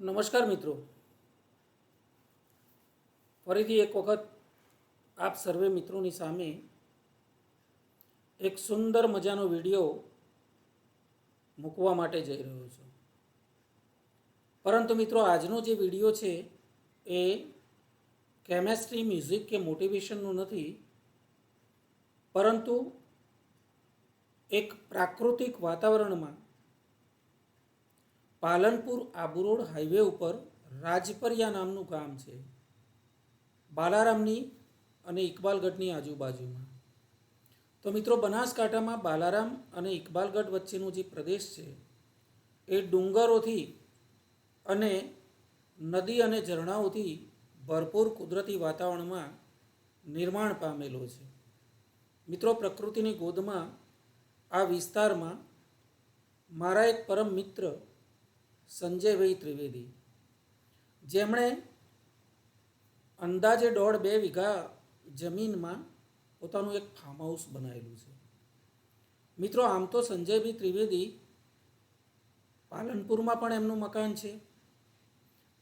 નમસ્કાર મિત્રો. ફરીથી એક વખત આપ સર્વે મિત્રોની સામે એક સુંદર મજાનો વીડિયો મૂકવા માટે જઈ રહ્યો છું. પરંતુ મિત્રો, આજનો જે વીડિયો છે એ કેમેસ્ટ્રી, મ્યુઝિક કે મોટિવેશનનું નથી, પરંતુ એક પ્રાકૃતિક વાતાવરણમાં પાલનપુર આબુ રોડ હાઈવે ઉપર રાજપરિયા નામનું ગામ છે. બાલારામની અને ઇકબાલગઢની આજુબાજુમાં. તો મિત્રો, બનાસકાંઠામાં બાલારામ અને ઇકબાલગઢ વચ્ચેનો જે પ્રદેશ છે, એ ડુંગરોથી અને નદી અને ઝરણાઓથી ભરપૂર કુદરતી વાતાવરણમાં નિર્માણ પામેલો છે. મિત્રો, પ્રકૃતિની ગોદમાં આ વિસ્તારમાં મારા એક પરમ મિત્ર સંજયભાઈ ત્રિવેદી. જેમણે અંદાજે દોઢ બે વીઘા જમીનમાં પોતાનું એક ફાર્મ હાઉસ બનાવેલું છે. મિત્રો, આમ તો સંજયભાઈ ત્રિવેદી પાલનપુરમાં પણ એમનું મકાન છે,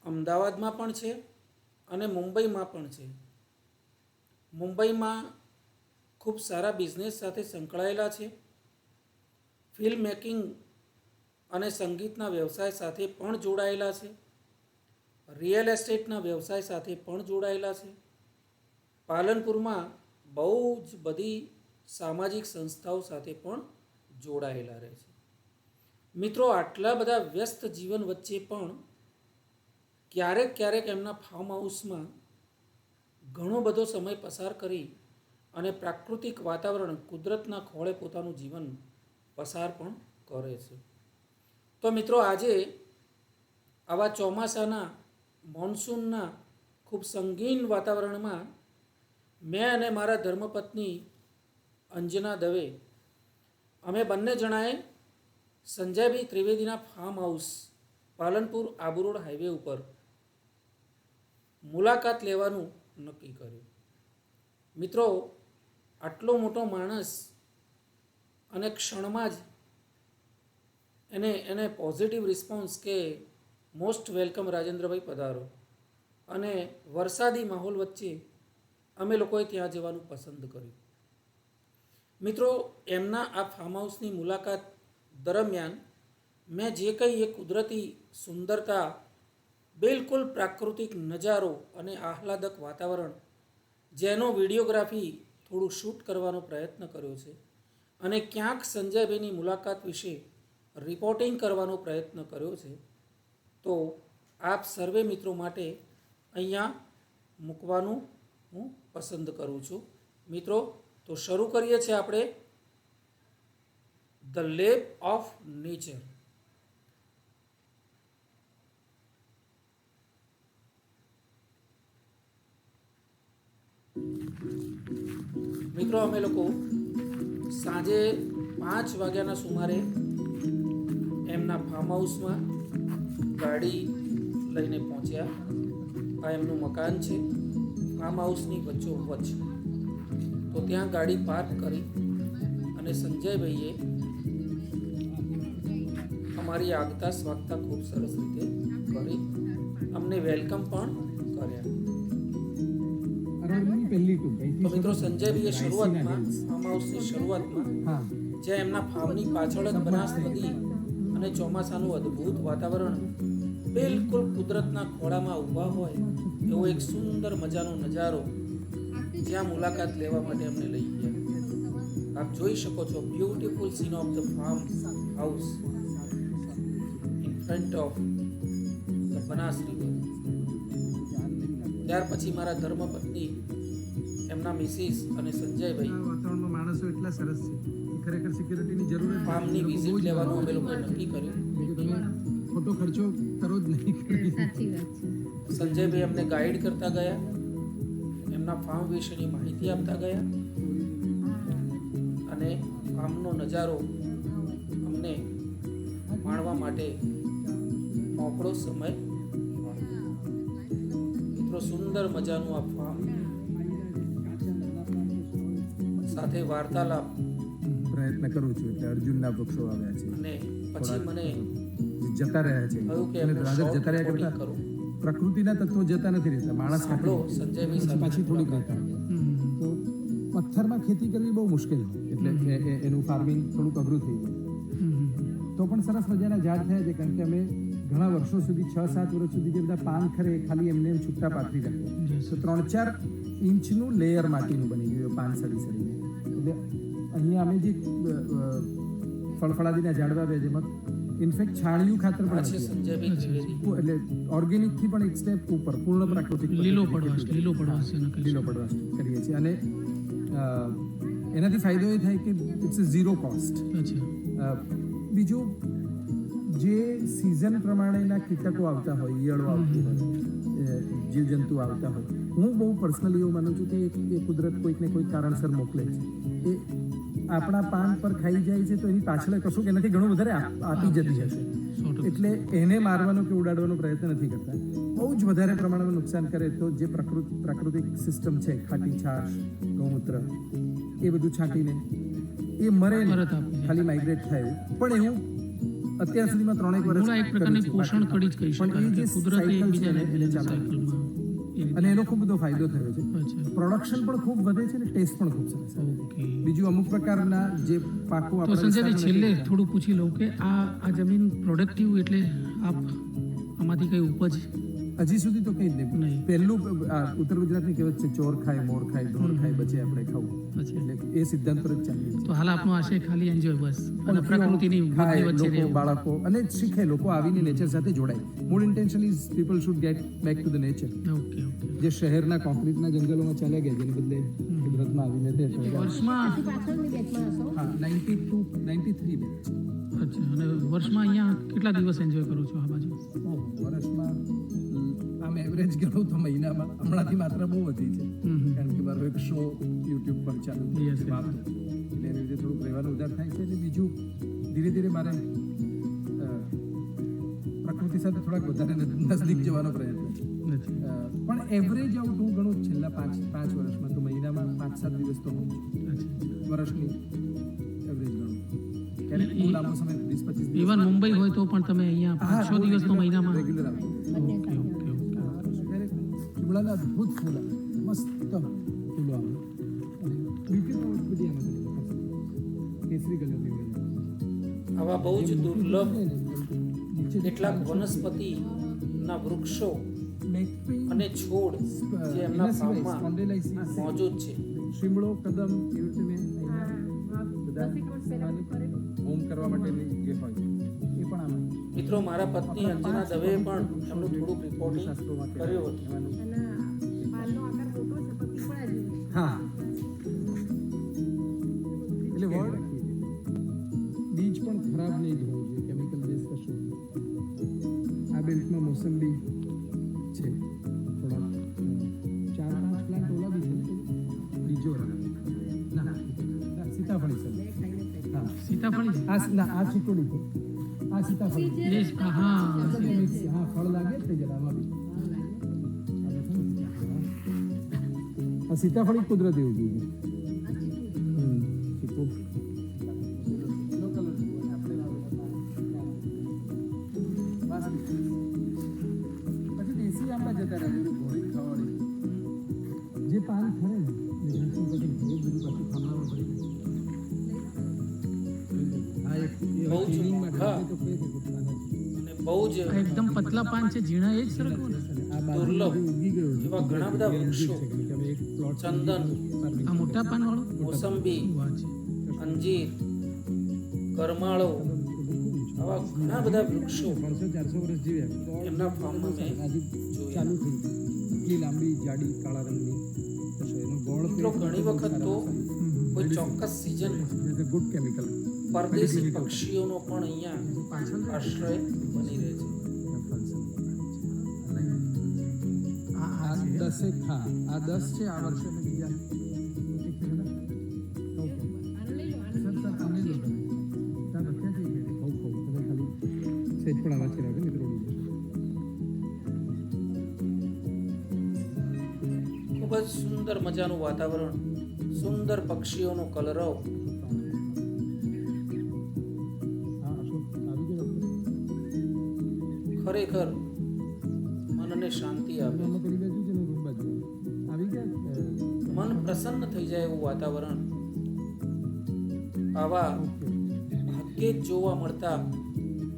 અમદાવાદમાં પણ છે અને મુંબઈમાં પણ છે. મુંબઈમાં ખૂબ સારા બિઝનેસ સાથે સંકળાયેલા છે. ફિલ્મ મેકિંગ અને સંગીતના વ્યવસાય સાથે પણ જોડાયેલા છે. રિયલ એસ્ટેટના વ્યવસાય સાથે પણ જોડાયેલા છે. પાલનપુરમાં બહુ જ બધી સામાજિક સંસ્થાઓ સાથે પણ જોડાયેલા રહે છે. મિત્રો, આટલા બધા વ્યસ્ત જીવન વચ્ચે પણ ક્યારેક ક્યારેક એમના ફાર્મ હાઉસમાં ઘણો બધો સમય પસાર કરી અને પ્રાકૃતિક વાતાવરણ કુદરતના ખોળે પોતાનું જીવન પસાર પણ કરે છે. તો મિત્રો આજે આવા ચોમાસાના મોન્સૂનના ખૂબ સંગીન વાતાવરણમાં મેં અને મારા ધર્મપત્ની અંજના દવે અમે બંને જણાએ સંજયભાઈ ત્રિવેદીના farm house Palanpur Abu road highway ઉપર મુલાકાત લેવાનું નક્કી કર્યું. મિત્રો, આટલો મોટો માણસ અને ક્ષણમાં જ એને એને પોઝિટિવ રિસ્પોન્સ કે મોસ્ટ વેલકમ રાજેન્દ્રભાઈ પધારો. અને વરસાદી માહોલ વચ્ચે અમે લોકોએ ત્યાં જવાનું પસંદ કર્યું. મિત્રો, એમના આ ફાર્મ હાઉસની મુલાકાત દરમિયાન મેં જે કંઈ એ કુદરતી સુંદરતા, બિલકુલ પ્રાકૃતિક નજારો અને આહલાદક વાતાવરણ, જેનો વિડીયોગ્રાફી થોડું શૂટ કરવાનો પ્રયત્ન કર્યો છે. અને ક્યાંક સંજયભાઈની મુલાકાત વિશે રિપોર્ટિંગ કરવાનો પ્રયત્ન કર્યો છે, તો આપ સર્વે મિત્રો માટે અહીંયા મૂકવાનું હું પસંદ કરું છું. મિત્રો, તો શરૂ કરીએ છીએ આપણે. ધ લેબ ઓફ નેચર મિત્રો, અમે લોકો સાંજે પાંચ વાગ્યાના સુમારે એમના ફાર્મ હાઉસમાં ગાડી લઈને પહોંચ્યા. આ એમનું મકાન છે. ફાર્મ હાઉસની વચ્ચોવચ્ચ તો ત્યાં ગાડી પાર્ક કરી અને સંજયભાઈએ અમારી આગતા સ્વાગતા ખૂબ સરસ રીતે કરી. અમને વેલકમ પણ કર્યા. તો મિત્રો સંજયભાઈએ શરૂઆતમાં ફાર્મ હાઉસની શરૂઆતમાં જ્યાં એમના ફાર્મની પાછળ જ બનાસ નદી અને ચોમાસાનું અદ્ભુત વાતાવરણ બિલકુલ કુદરતના ખોળામાં ઊભા હોય એવો એક સુંદર મજાનો નજારો જ્યાં મુલાકાત લેવા માટે અમને લઈ ગયા. આપ જોઈ શકો છો beautiful scene of the farm house in front of the Banas river ત્યાર પછી મારા ધર્મપત્ની, એમના મિસિસ અને સંજયભાઈ. વાતાવરણમાં માણસો એટલા સરસ છે. ખરેખર સિક્યુરિટીની જરૂર ફાર્મની વિઝિટ લેવાનું અમે લોકોએ નક્કી કર્યું. તમે ખોટો ખર્ચો કરો જ નહીં. સાચી વાત છે. સંજયભાઈ અમને ગાઈડ કરતા ગયા. એમના ફાર્મ વિશેની માહિતી આપતા ગયા. અને ફાર્મનો નજારો અમને માણવા માટે મોકળો સમય મળ્યો. મિત્રો સુંદર મજાનું આ ફાર્મ સાથે વાર્તાલાપ પ્રયત્ન કરું છું એટલે અર્જુનના વૃક્ષો આવ્યા છે. પછી મને જતા રહ્યા છે. અને જતા રહ્યા કરતા પ્રકૃતિના તત્વો જતા નથી રહેતા માણસ સાંભળો પછી પાછી થોડીક કરતા. તો પથ્થરમાં ખેતી કરવી બહુ મુશ્કેલ એટલે એનું ફાર્મિંગ થોડુંક અઘરું થઈ ગયું. તો પણ સરસ મજાના ઝાડ થયા છે કારણ કે અમે ઘણા વર્ષો સુધી છ સાત વર્ષ સુધી જે બધા પાન ખરે ખાલી એમને એમ છૂટા પાથરી રાખ્યા. તો ત્રણ ચાર ઇંચનું લેયર માટીનું બની ગયું પાન સડી સડીને એટલે અહીંયા અમે જે ફળફળાદીના ઝાડવા બે જેમાં ઇનફેક્ટ છાણિયું ખાતર પણ છે. એટલે ઓર્ગેનિકથી પણ એક સ્ટેપ ઉપર પૂર્ણ પ્રાકૃતિક લીલો પડવાશ લીલો પડવાશ લીલો પડવાશ કરીએ છીએ. અને એનાથી ફાયદો એ થાય કે ઇટ્સ અ ઝીરો કોસ્ટ બીજું જે સિઝન પ્રમાણેના કીટકો આવતા હોય ઈયળો આવતી હોય જીવજંતુ આવતા હોય હું બહુ પર્સનલી એવું માનું છું કે એ- કુદરત કોઈકને કોઈ કારણસર મોકલે છે એ આપણા પાન પર ખાઈ જાય છે તો એની પાછળ કશું કે એનાથી ઘણું વધારે આપ- જતી હશે એટલે એને મારવાનો કે ઉડાડવાનો પ્રયત્ન નથી કરતા બહુ જ વધારે પ્રમાણમાં નુકસાન કરે તો જે પ્રકૃત પ્રાકૃતિક સિસ્ટમ છે ખાટી છાશ ગૌમૂત્ર એ બધું છાંટીને એ મરે. ખાલી માઇગ્રેટ થાય પણ એવું અત્યાર સુધીમાં ત્રણેક વર્ષ એક પ્રકારની પોષણ કડી જ કહી શકાય કુદરતે ને સાયકલમાં. અને એનો ખૂબ બધો ફાયદો થયો છે. પ્રોડક્શન પણ ખૂબ વધે છે અને ટેસ્ટ પણ ખૂબ સરસ બીજું અમુક પ્રકારના જે પાકો આપણે સંજયભાઈ છેલ્લે થોડું પૂછી લઉં કે આ આ જમીન પ્રોડક્ટિવ એટલે આપ આમાંથી કઈ ઉપજ હજી સુધી તો કંઈ જ નહીં. નહીં. પહેલું આ ઉત્તર ગુજરાતની કહેવત છે ચોર ખાય મોર ખાય ઢોર ખાય બચે આપણે ખાવું. અચ્છા એટલે એ સિદ્ધાંત પર જ ચાલીએ તો હાલ આપનો આશય ખાલી એન્જોય બસ. અને પ્રકૃતિની વચ્ચે બાળકો અને શીખે લોકો આવીને નેચર સાથે જોડાય. મૂળ intention is people should get back to the nature okay okay. જે શહેરના કોન્ક્રીટના જંગલોમાં ચાલ્યા ગયા જેને બદલે કુદરતમાં આવીને તે વર્ષમાં હા નાઇન્ટી ટુ નાઇન્ટી થ્રી અચ્છા અને વર્ષમાં અહીંયા કેટલા દિવસ એન્જોય કરો છો આ બાજુ? વર્ષમાં આમ એવરેજ ગણું તો મહિનામાં હમણાંથી માત્ર બહુ વધી છે. કારણ કે મારો એક શો યુટ્યુબ પર ચાલુ. વાતો. એટલે એની રીતે થોડુંક રહેવાનું ઉધાર થાય છે અને બીજું ધીરે ધીરે મારે પ્રકૃતિ સાથે થોડાક વધારે નજ- નજદીક જવાનો પ્રયત્ન પણ એવરેજ આઉટ હું ઘણું છેલ્લા પાંચ પાંચ વર્ષમાં તો મહિનામાં પાંચ સાત દિવસ તો હું. વર્ષની એવરેજ ગણું ક્યારેક બહુ લાંબો સમય વીસ પચીસ ઇવન મુંબઈ હોય તો પણ તમે અહીંયા પાંચ છ દિવસ તો મહિનામાં રેગ્યુલર આવતો ચીમડાના અદ્ભુત ફૂલ મસ્ત ફૂલો આવે અને પણ બધી આમાં કેસરી કલરની આવા બહુ જ દુર્લભ કેટલાક વનસ્પતિના વૃક્ષો અને છોડ જે એમના ફાર્મમાં મોજૂદ છે. શીમળો કદમ એવી રીતે મેં બધા હોમ કરવા માટેની જે હોય મિત્રો મારા પત્ની અંજના દવેએ પણ એમનું થોડુંક રિપોર્ટિંગ કર્યું હતું. ના આ ચીકોડી છે આ સીતાફળ જ, હા હા ફળ લાગે તે જરા આ સીતાફળી કુદરતી ઉગી છે. પતલા છે ઝીણા એ જ સરખું ને? દુર્લભ. ઉગી ગયું એવા ઘણા બધા વૃક્ષો. ચંદન. આ મોટા પાન વાળો મોસંબી અંજીર. કરમાળો. આવા ઘણા બધા વૃક્ષો. ત્રણસો ચારસો વર્ષ જીવ્યા એમના ફાર્મમાં આજે ચાલુ થઈ એટલી લાંબી જાડી કાળા રંગની. એનો ગોળ ઘણી વખત તો કોઈ ચોક્કસ સિઝનમાં ગુડ કેમિકલ પરદેશી પક્ષીઓનો પણ અહીંયા આશ્રય બની રહે છે. આ દસેક હા આ દસ છે આ વર્ષે બીજા છે. ખૂબ જ સુંદર મજાનું વાતાવરણ સુંદર પક્ષીઓનો કલરવ ખરેખર મનને શાંતિ આપે. મન પ્રસન્ન થઈ જાય એવું વાતાવરણ. આવા ભાગ્યે જ જોવા મળતા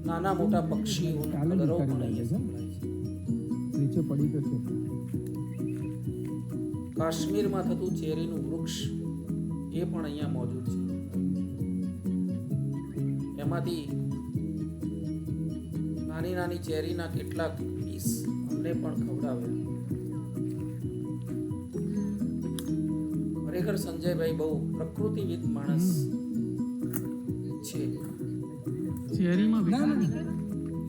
નાના મોટા પક્ષીઓના કાલે કલરો પણ નીચે પડી કાશ્મીરમાં થતું ચેરીનું વૃક્ષ એ પણ અહીંયા મોજૂદ છે. એમાંથી નાની નાની ચેરીના કેટલાક પીસ અમને પણ ખવડાવ્યા ખરેખર સંજયભાઈ બહુ પ્રકૃતિવિદ માણસ છે. ચેરીમાં ના વિટામિન?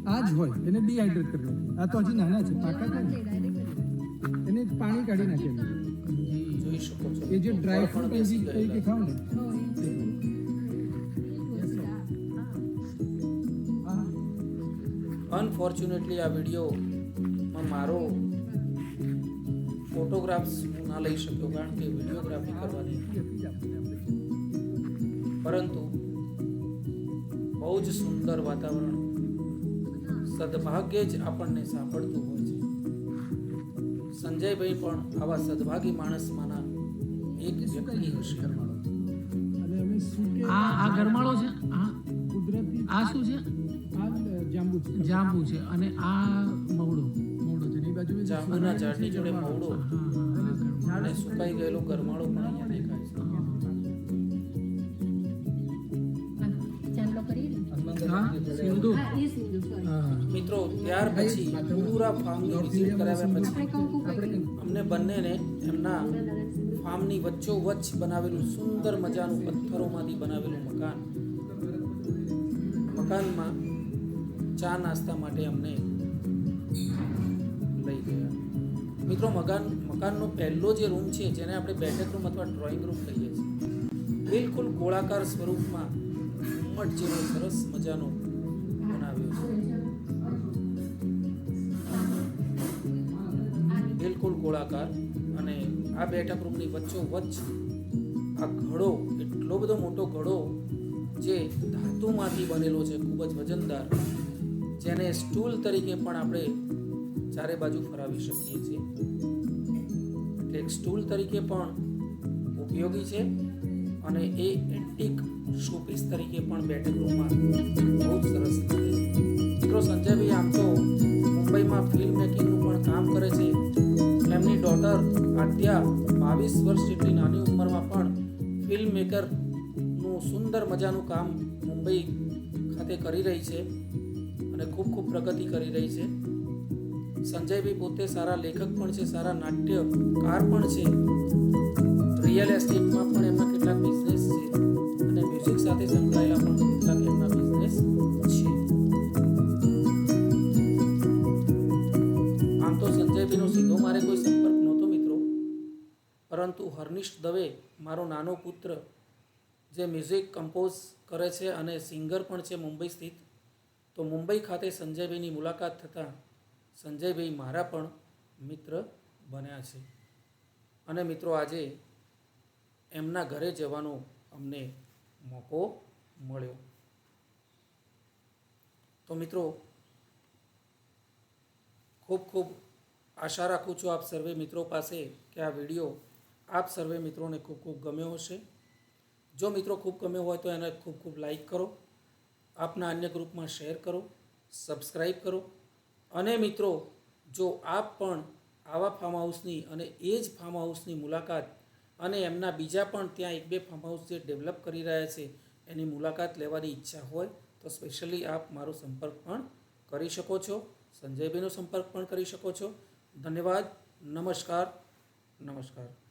ના. આ જ હોય. એને ડિહાઇડ્રેટ કરી નાખે. આ તો હજી નાના છે. પાકા છે? એને પાણી કાઢી નાખે. જોઈ શકો છો. એ જે ડ્રાય ફ્રૂટ એસી બેસી કે ખાવ ને. અનફોર્ચ્યુનેટલી આ વિડીયોમાં મારો ફોટોગ્રાફ્સ હું ના લઈ શક્યો કારણ કે વિડીયોગ્રાફી કરવાની પરંતુ બહુ જ સુંદર વાતાવરણ સદભાગ્યે જ આપણને સાંભળતું હોય છે. સંજયભાઈ પણ આવા સદભાગી માણસમાંના એક વ્યક્તિ હશે. આ આ ગરમાળો છે? આ કુદરતી આ શું છે? જાંબુ છે જાંબુ છે અને આ મવડો. મવડો છે એ બાજુ જાંબુના ઝાડની જોડે મવડો. અને સુકાઈ ગયેલો ગરમાળો પણ અહીંયા દેખાય છે. મિત્રો ત્યાર પછી પૂરા ફાર્મ વિઝિટ કરાવ્યા પછી અમને બંનેને એમના ફાર્મની વચ્ચોવચ્ચ બનાવેલું સુંદર મજાનું પથ્થરોમાંથી બનાવેલું મકાન. મકાનમાં ચા નાસ્તા માટે અમને લઈ ગયા. મિત્રો, મકાન, મકાનનો પહેલો જે રૂમ છે, જેને આપણે બેઠક રૂમ અથવા ડ્રોઈંગ રૂમ કહીએ છીએ, બિલકુલ ગોળાકાર સ્વરૂપમાં ઘુમ્મટ જેવો સરસ મજાનો બનાવ્યો છે. બિલકુલ ગોળાકાર અને આ બેઠક રૂમની વચ્ચોવચ્ચ આ ઘડો, એટલો બધો મોટો ઘડો, જે ધાતુમાંથી બનેલો છે, ખૂબ જ વજનદાર જેને સ્ટૂલ તરીકે પણ આપણે ચારે બાજુ ફરાવી શકીએ છીએ. એટલે એક સ્ટૂલ તરીકે પણ ઉપયોગી છે અને એ એન્ટિક શોપીસ તરીકે પણ બેઠક રૂમમાં બહુ જ સરસ લાગે છે. મિત્રો, સંજયભાઈ આમ તો મુંબઈમાં ફિલ્મ મેકિંગનું પણ કામ કરે છે. એમની ડોટર આદ્યા બાવીસ વર્ષ જેટલી નાની ઉંમરમાં પણ ફિલ્મ મેકરનું સુંદર મજાનું કામ મુંબઈ ખાતે કરી રહી છે. અને ખૂબ ખૂબ પ્રગતિ કરી રહી છે. સંજયભાઈ પોતે સારા લેખક પણ છે, સારા નાટ્યકાર પણ છે. રિયલ એસ્ટેટમાં પણ એમના કેટલાક બિઝનેસ છે અને મ્યુઝિક સાથે સંકળાયેલા પણ કેટલાક એમના બિઝનેસ છે. આમ તો સંજયભાઈનો સીધો મારે કોઈ સંપર્ક નહોતો મિત્રો. પરંતુ હર્નિશ દવે, મારો નાનો પુત્ર, જે મ્યુઝિક કમ્પોઝ કરે છે અને સિંગર પણ છે મુંબઈ સ્થિત તો મુંબઈ ખાતે સંજયભાઈની મુલાકાત થતાં સંજયભાઈ મારા પણ મિત્ર બન્યા છે. અને મિત્રો, આજે એમના ઘરે જવાનો અમને મોકો મળ્યો. તો મિત્રો, ખૂબ ખૂબ આશા રાખું છું આપ સર્વે મિત્રો પાસે કે આ વીડિયો આપ સર્વે મિત્રોને ખૂબ ખૂબ ગમ્યો હશે. જો મિત્રો ખૂબ ગમ્યો હોય તો એને ખૂબ ખૂબ લાઈક કરો. આપના અન્ય ગ્રુપમાં શેર કરો સબસ્ક્રાઈબ કરો. અને મિત્રો, જો આપ પણ આવા ફાર્મ હાઉસની અને એ જ ફાર્મ હાઉસની મુલાકાત અને એમના બીજા પણ ત્યાં એક બે ફાર્મ હાઉસ જે ડેવલપ કરી રહ્યા છે, એની મુલાકાત લેવાની ઈચ્છા હોય, તો સ્પેશિયલી આપ મારો સંપર્ક પણ કરી શકો છો. સંજયભાઈનો સંપર્ક પણ કરી શકો છો. ધન્યવાદ. નમસ્કાર. નમસ્કાર.